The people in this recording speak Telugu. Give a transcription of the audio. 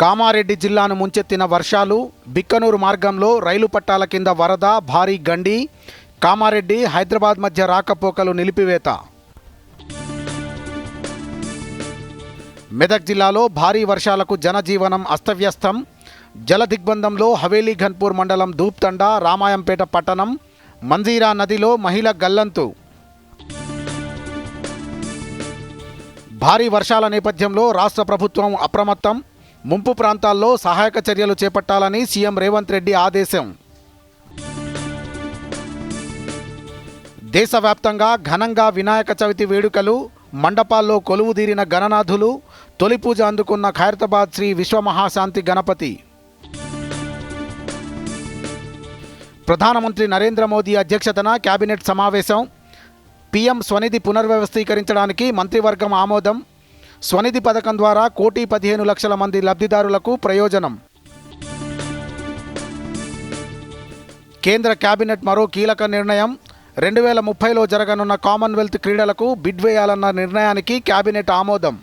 కామారెడ్డి జిల్లాను ముంచెత్తిన వర్షాలు బిక్కనూరు మార్గంలో రైలు పట్టాల కింద వరద భారీ గండి కామారెడ్డి హైదరాబాద్ మధ్య రాకపోకలు నిలిపివేత. మెదక్ జిల్లాలో భారీ వర్షాలకు జనజీవనం అస్తవ్యస్తం. జల దిగ్బంధంలో హవేలీ ఘన్పూర్ మండలం ధూప్తండ రామాయంపేట పట్టణం మంజీరా నదిలో మహిళ గల్లంతు. భారీ వర్షాల నేపథ్యంలో రాష్ట్ర ప్రభుత్వం అప్రమత్తం. ముంపు ప్రాంతాల్లో సహాయక చర్యలు చేపట్టాలని సీఎం రేవంత్ రెడ్డి ఆదేశం. దేశవ్యాప్తంగా ఘనంగా వినాయక చవితి వేడుకలు మండపాల్లో కొలువుదీరిన గణనాథులు తొలి పూజ అందుకున్న ఖైరతాబాద్ శ్రీ విశ్వమహాశాంతి గణపతి. ప్రధానమంత్రి నరేంద్ర మోదీ అధ్యక్షతన కేబినెట్ సమావేశం. పీఎం స్వనిధి పునర్వ్యవస్థీకరించడానికి మంత్రివర్గం ఆమోదం. స్వనిధి పథకం ద్వారా కోటి పదిహేను లక్షల మంది లబ్ధిదారులకు ప్రయోజనం. కేంద్ర కేబినెట్ మరో కీలక నిర్ణయం. రెండు వేల ముప్పైలో జరగనున్న కామన్వెల్త్ క్రీడలకు బిడ్ వేయాలన్న నిర్ణయానికి కేబినెట్ ఆమోదం.